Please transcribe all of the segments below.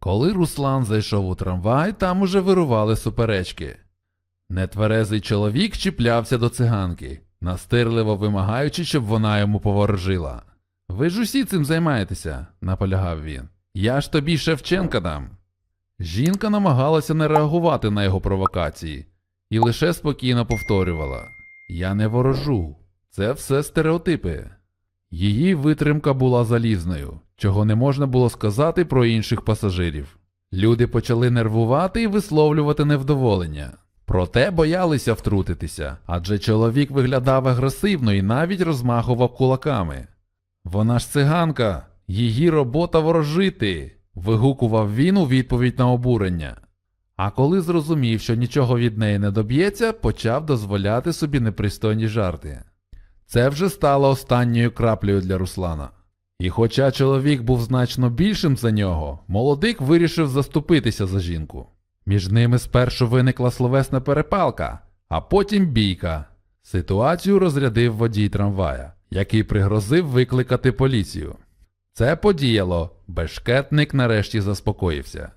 Коли Руслан зайшов у трамвай, там уже вирували суперечки. Нетверезий чоловік чіплявся до циганки, настирливо вимагаючи, щоб вона йому поворожила. Ви ж усі цим займаєтеся, наполягав він. Я ж тобі Шевченка дам. Жінка намагалася не реагувати на його провокації і лише спокійно повторювала: Я не ворожу, це все стереотипи. Її витримка була залізною, чого не можна було сказати про інших пасажирів. Люди почали нервувати і висловлювати невдоволення. Проте боялися втрутитися, адже чоловік виглядав агресивно і навіть розмахував кулаками. Вона ж циганка, її робота ворожити. вигукував він у відповідь на обурення. А коли зрозумів, що нічого від неї не доб'ється, почав дозволяти собі непристойні жарти. Це вже стало останньою краплею для Руслана. І хоча чоловік був значно більшим за нього, молодик вирішив заступитися за жінку. Між ними спершу виникла словесна перепалка, а потім бійка. Ситуацію розрядив водій трамвая, який пригрозив викликати поліцію. Це подіяло, бешкетник нарешті заспокоївся.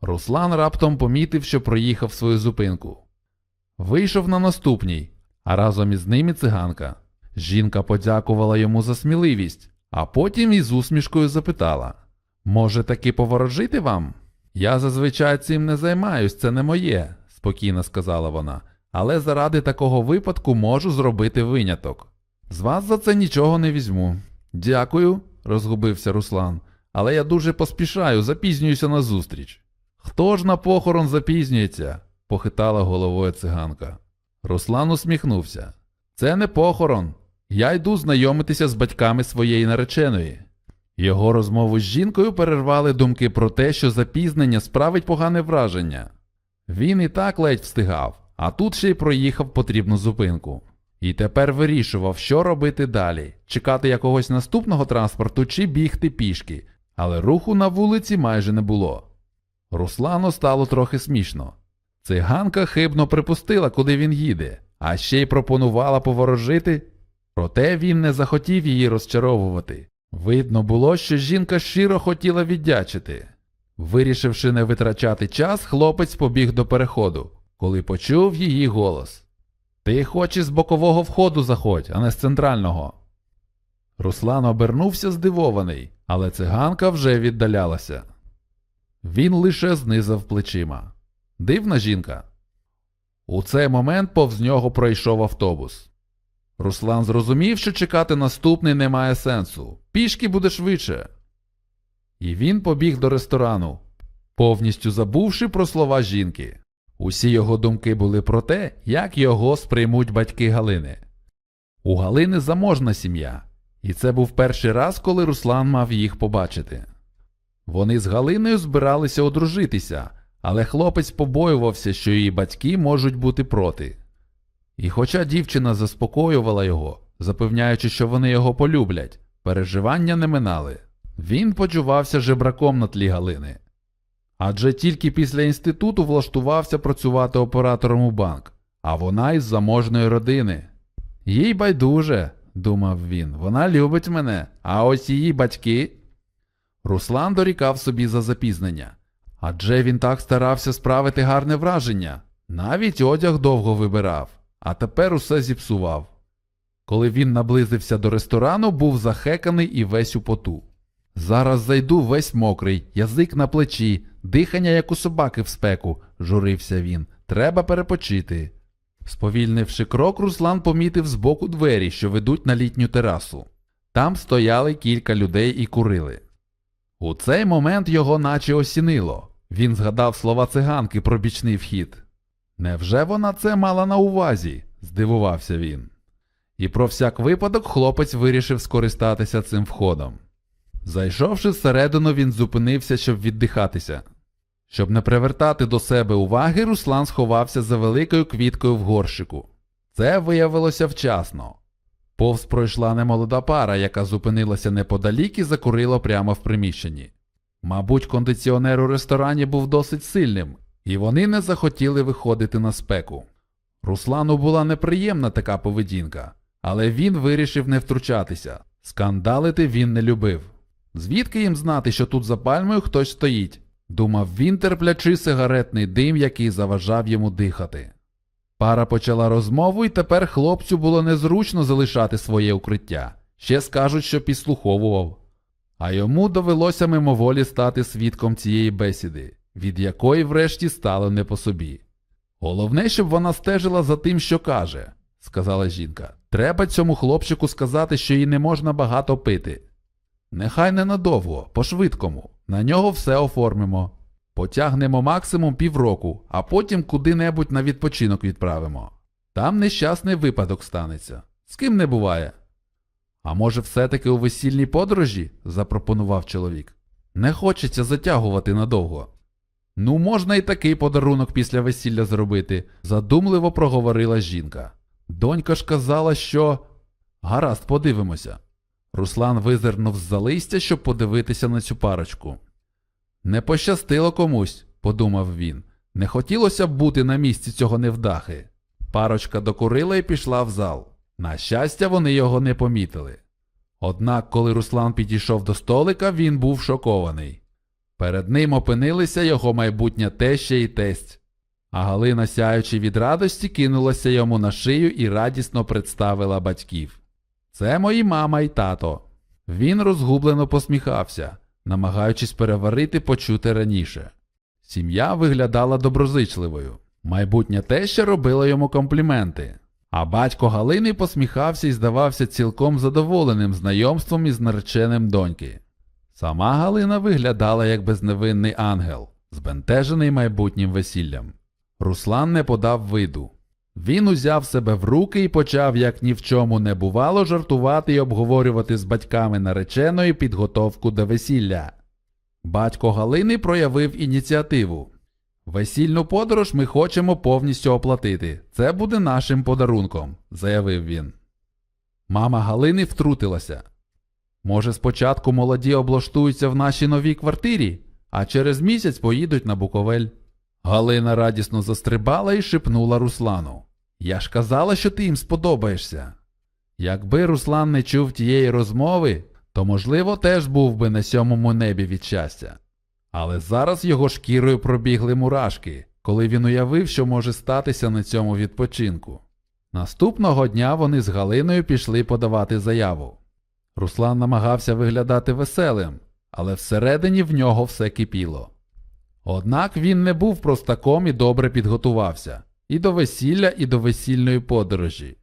Руслан раптом помітив, що проїхав свою зупинку. Вийшов на наступній, а разом із ним і циганка. Жінка подякувала йому за сміливість, а потім із усмішкою запитала: Може, таки поворожити вам? Я зазвичай цим не займаюсь, це не моє, спокійно сказала вона. Але заради такого випадку можу зробити виняток. З вас за це нічого не візьму. Дякую, розгубився Руслан. Але я дуже поспішаю, запізнююся на зустріч. Хто ж на похорон запізнюється? похитала головою циганка. Руслан усміхнувся. Це не похорон. Я йду знайомитися з батьками своєї нареченої. Його розмову з жінкою перервали думки про те, що запізнення справить погане враження. Він і так ледь встигав, а тут ще й проїхав потрібну зупинку. І тепер вирішував, що робити далі чекати якогось наступного транспорту чи бігти пішки, але руху на вулиці майже не було. Руслану стало трохи смішно. Циганка хибно припустила, куди він їде, а ще й пропонувала поворожити. Проте він не захотів її розчаровувати. Видно було, що жінка щиро хотіла віддячити. Вирішивши не витрачати час, хлопець побіг до переходу, коли почув її голос. Ти хочеш з бокового входу заходь, а не з центрального. Руслан обернувся здивований, але циганка вже віддалялася. Він лише знизав плечима. Дивна жінка. У цей момент повз нього пройшов автобус. Руслан зрозумів, що чекати наступний не має сенсу. Пішки буде швидше. І він побіг до ресторану, повністю забувши про слова жінки. Усі його думки були про те, як його сприймуть батьки Галини. У Галини заможна сім'я, і це був перший раз, коли Руслан мав їх побачити. Вони з Галиною збиралися одружитися, але хлопець побоювався, що її батьки можуть бути проти. І хоча дівчина заспокоювала його, запевняючи, що вони його полюблять, переживання не минали. Він почувався жебраком на тлі Галини. Адже тільки після інституту влаштувався працювати оператором у банк, а вона із заможної родини. Їй байдуже, думав він, вона любить мене, а ось її батьки. Руслан дорікав собі за запізнення. Адже він так старався справити гарне враження, навіть одяг довго вибирав, а тепер усе зіпсував. Коли він наблизився до ресторану, був захеканий і весь у поту. Зараз зайду весь мокрий, язик на плечі, дихання, як у собаки в спеку, журився він. Треба перепочити. Сповільнивши крок, Руслан помітив збоку двері, що ведуть на літню терасу. Там стояли кілька людей і курили. У цей момент його наче осінило. Він згадав слова циганки про бічний вхід. Невже вона це мала на увазі? здивувався він. І про всяк випадок хлопець вирішив скористатися цим входом. Зайшовши всередину, він зупинився, щоб віддихатися. Щоб не привертати до себе уваги, Руслан сховався за великою квіткою в горщику. Це виявилося вчасно. Повз пройшла немолода пара, яка зупинилася неподалік і закурила прямо в приміщенні. Мабуть, кондиціонер у ресторані був досить сильним, і вони не захотіли виходити на спеку. Руслану була неприємна така поведінка, але він вирішив не втручатися. Скандалити він не любив. Звідки їм знати, що тут за пальмою хтось стоїть? думав він, терплячи сигаретний дим, який заважав йому дихати. Пара почала розмову, і тепер хлопцю було незручно залишати своє укриття. Ще скажуть, що підслуховував. А йому довелося мимоволі стати свідком цієї бесіди, від якої врешті стало не по собі. Головне, щоб вона стежила за тим, що каже, сказала жінка. Треба цьому хлопчику сказати, що їй не можна багато пити. Нехай ненадовго, по-швидкому, на нього все оформимо. Потягнемо максимум півроку, а потім куди-небудь на відпочинок відправимо. Там нещасний випадок станеться. З ким не буває. А може, все-таки у весільній подорожі? запропонував чоловік. Не хочеться затягувати надовго. Ну, можна і такий подарунок після весілля зробити, задумливо проговорила жінка. Донька ж казала, що. Гаразд, подивимося. Руслан визирнув з-за листя, щоб подивитися на цю парочку. Не пощастило комусь, подумав він. Не хотілося б бути на місці цього невдахи. Парочка докурила і пішла в зал. На щастя, вони його не помітили. Однак, коли Руслан підійшов до столика, він був шокований. Перед ним опинилися його майбутня теща і тесть. А Галина, сяючи від радості, кинулася йому на шию і радісно представила батьків. Це мої мама і тато. Він розгублено посміхався, намагаючись переварити почуте раніше. Сім'я виглядала доброзичливою. Майбутня теща робила йому компліменти. А батько Галини посміхався і здавався цілком задоволеним знайомством із нареченим доньки. Сама Галина виглядала як безневинний ангел, збентежений майбутнім весіллям. Руслан не подав виду. Він узяв себе в руки і почав, як ні в чому не бувало, жартувати і обговорювати з батьками нареченої підготовку до весілля. Батько Галини проявив ініціативу. Весільну подорож ми хочемо повністю оплатити. Це буде нашим подарунком, заявив він. Мама Галини втрутилася. Може, спочатку молоді облаштуються в нашій новій квартирі, а через місяць поїдуть на Буковель. Галина радісно застрибала і шепнула Руслану. Я ж казала, що ти їм сподобаєшся. Якби Руслан не чув тієї розмови, то, можливо, теж був би на сьомому небі від щастя. Але зараз його шкірою пробігли мурашки, коли він уявив, що може статися на цьому відпочинку. Наступного дня вони з Галиною пішли подавати заяву. Руслан намагався виглядати веселим, але всередині в нього все кипіло. Однак він не був простаком і добре підготувався і до весілля, і до весільної подорожі.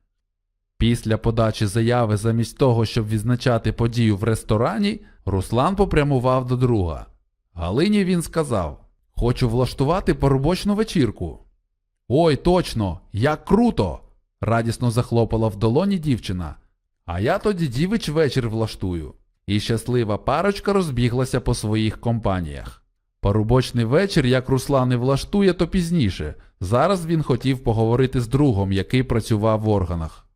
Після подачі заяви, замість того, щоб відзначати подію в ресторані, Руслан попрямував до друга. Галині він сказав: Хочу влаштувати поробочну вечірку. Ой, точно, як круто! радісно захлопала в долоні дівчина. А я тоді дівич вечір влаштую. І щаслива парочка розбіглася по своїх компаніях. Порубочний вечір, як Руслан і влаштує, то пізніше. Зараз він хотів поговорити з другом, який працював в органах.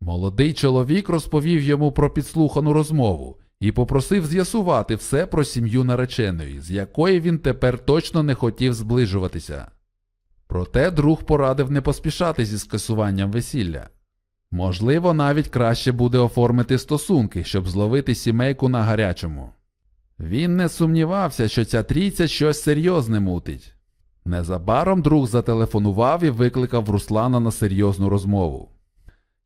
Молодий чоловік розповів йому про підслухану розмову і попросив з'ясувати все про сім'ю нареченої, з якої він тепер точно не хотів зближуватися. Проте друг порадив не поспішати зі скасуванням весілля. Можливо, навіть краще буде оформити стосунки, щоб зловити сімейку на гарячому. Він не сумнівався, що ця трійця щось серйозне мутить. Незабаром друг зателефонував і викликав Руслана на серйозну розмову.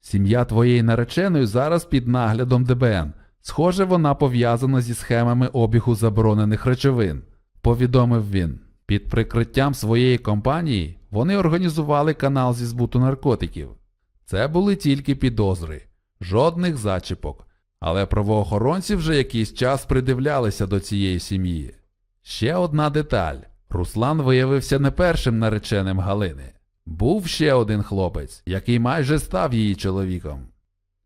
Сім'я твоєї нареченої зараз під наглядом ДБН. Схоже, вона пов'язана зі схемами обігу заборонених речовин, повідомив він. Під прикриттям своєї компанії вони організували канал зі збуту наркотиків. Це були тільки підозри, жодних зачіпок, але правоохоронці вже якийсь час придивлялися до цієї сім'ї. Ще одна деталь: Руслан виявився не першим нареченим Галини. Був ще один хлопець, який майже став її чоловіком.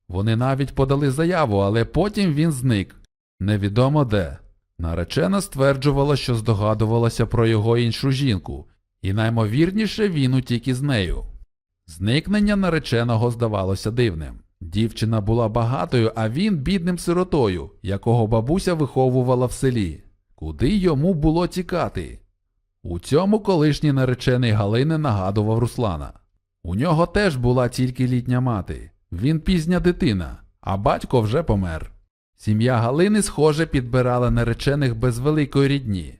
Вони навіть подали заяву, але потім він зник. Невідомо де. Наречена стверджувала, що здогадувалася про його іншу жінку, і наймовірніше він утік із нею. Зникнення нареченого здавалося дивним. Дівчина була багатою, а він бідним сиротою, якого бабуся виховувала в селі. Куди йому було тікати? У цьому колишній наречений Галини нагадував Руслана. У нього теж була тільки літня мати. Він пізня дитина, а батько вже помер. Сім'я Галини, схоже, підбирала наречених без великої рідні.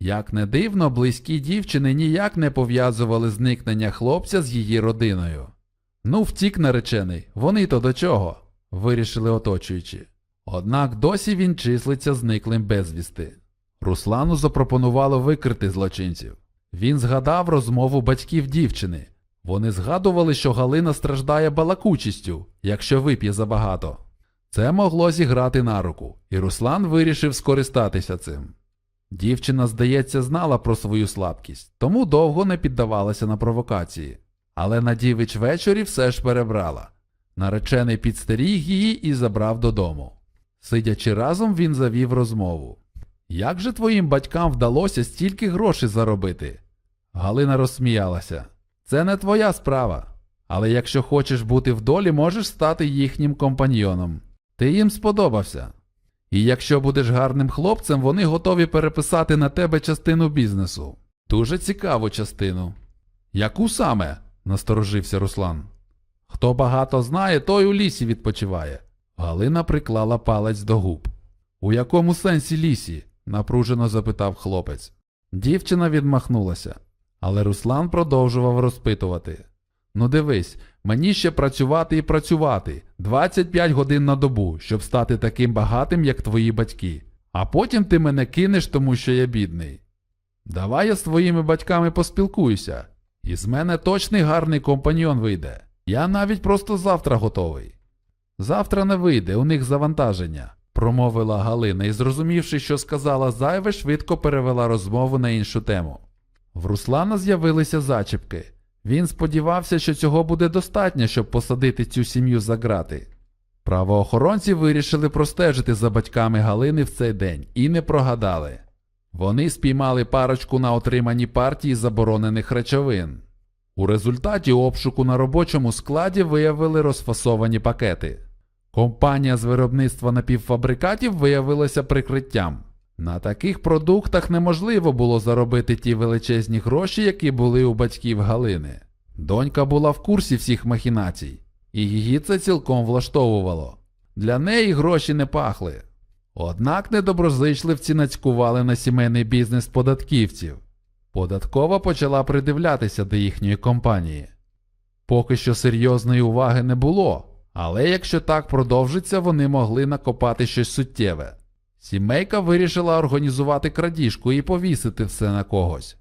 Як не дивно, близькі дівчини ніяк не пов'язували зникнення хлопця з її родиною. Ну, втік наречений, вони то до чого? вирішили оточуючі. Однак досі він числиться зниклим безвісти. Руслану запропонувало викрити злочинців. Він згадав розмову батьків дівчини. Вони згадували, що Галина страждає балакучістю, якщо вип'є забагато. Це могло зіграти на руку, і Руслан вирішив скористатися цим. Дівчина, здається, знала про свою слабкість, тому довго не піддавалася на провокації. Але на дівич вечорі все ж перебрала. Наречений підстеріг її і забрав додому. Сидячи разом, він завів розмову. Як же твоїм батькам вдалося стільки грошей заробити? Галина розсміялася. Це не твоя справа. Але якщо хочеш бути в долі, можеш стати їхнім компаньйоном. Ти їм сподобався. І якщо будеш гарним хлопцем, вони готові переписати на тебе частину бізнесу. Дуже цікаву частину. Яку саме? насторожився Руслан. Хто багато знає, той у лісі відпочиває. Галина приклала палець до губ. У якому сенсі лісі? напружено запитав хлопець. Дівчина відмахнулася, але Руслан продовжував розпитувати. Ну дивись, мені ще працювати і працювати 25 годин на добу, щоб стати таким багатим, як твої батьки. А потім ти мене кинеш, тому що я бідний. Давай я з твоїми батьками поспілкуюся. І з мене точний гарний компаньйон вийде. Я навіть просто завтра готовий. Завтра не вийде, у них завантаження, промовила Галина і, зрозумівши, що сказала зайве, швидко перевела розмову на іншу тему. В Руслана з'явилися зачіпки. Він сподівався, що цього буде достатньо, щоб посадити цю сім'ю за грати. Правоохоронці вирішили простежити за батьками Галини в цей день і не прогадали. Вони спіймали парочку на отриманні партії заборонених речовин. У результаті обшуку на робочому складі виявили розфасовані пакети. Компанія з виробництва напівфабрикатів виявилася прикриттям. На таких продуктах неможливо було заробити ті величезні гроші, які були у батьків Галини. Донька була в курсі всіх махінацій, і її це цілком влаштовувало. Для неї гроші не пахли. Однак недоброзичливці нацькували на сімейний бізнес податківців. Податкова почала придивлятися до їхньої компанії. Поки що серйозної уваги не було, але якщо так продовжиться, вони могли накопати щось суттєве. Сімейка вирішила організувати крадіжку і повісити все на когось.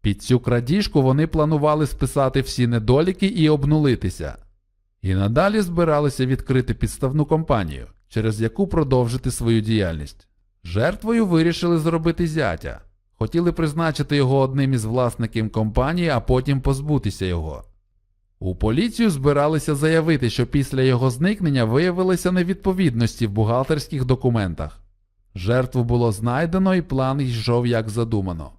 Під цю крадіжку вони планували списати всі недоліки і обнулитися. І надалі збиралися відкрити підставну компанію, через яку продовжити свою діяльність. Жертвою вирішили зробити зятя. Хотіли призначити його одним із власників компанії, а потім позбутися його. У поліцію збиралися заявити, що після його зникнення виявилися невідповідності в бухгалтерських документах. Жертву було знайдено і план йшов як задумано.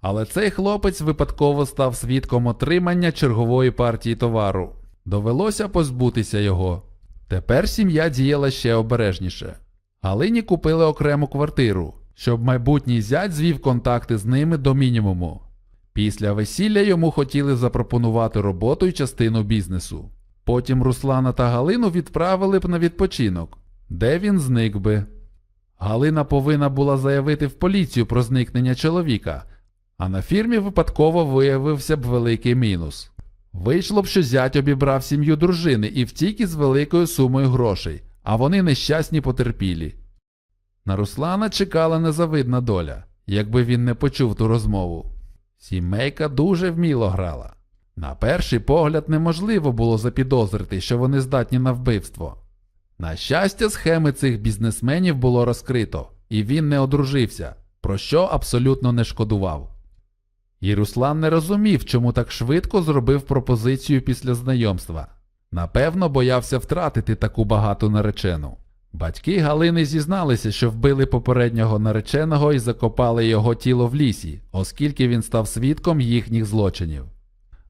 Але цей хлопець випадково став свідком отримання чергової партії товару. Довелося позбутися його. Тепер сім'я діяла ще обережніше. Галині купили окрему квартиру, щоб майбутній зять звів контакти з ними до мінімуму. Після весілля йому хотіли запропонувати роботу і частину бізнесу. Потім Руслана та Галину відправили б на відпочинок, де він зник би. Галина повинна була заявити в поліцію про зникнення чоловіка, а на фірмі випадково виявився б великий мінус. Вийшло б, що зять обібрав сім'ю дружини і втік із великою сумою грошей, а вони нещасні потерпілі. На Руслана чекала незавидна доля, якби він не почув ту розмову. Сімейка дуже вміло грала. На перший погляд неможливо було запідозрити, що вони здатні на вбивство. На щастя, схеми цих бізнесменів було розкрито, і він не одружився, про що абсолютно не шкодував. І Руслан не розумів, чому так швидко зробив пропозицію після знайомства. Напевно, боявся втратити таку багату наречену. Батьки Галини зізналися, що вбили попереднього нареченого і закопали його тіло в лісі, оскільки він став свідком їхніх злочинів.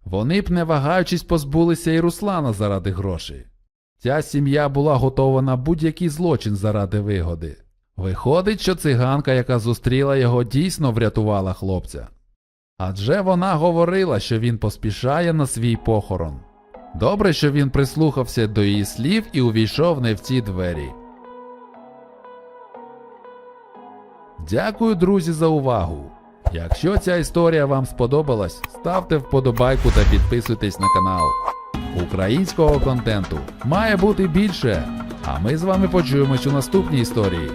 Вони б, не вагаючись, позбулися і Руслана заради грошей. Ця сім'я була готова на будь-який злочин заради вигоди. Виходить, що циганка, яка зустріла його, дійсно врятувала хлопця. Адже вона говорила, що він поспішає на свій похорон. Добре, що він прислухався до її слів і увійшов не в ці двері. Дякую, друзі, за увагу. Якщо ця історія вам сподобалась, ставте вподобайку та підписуйтесь на канал. Українського контенту має бути більше. А ми з вами почуємось у наступній історії.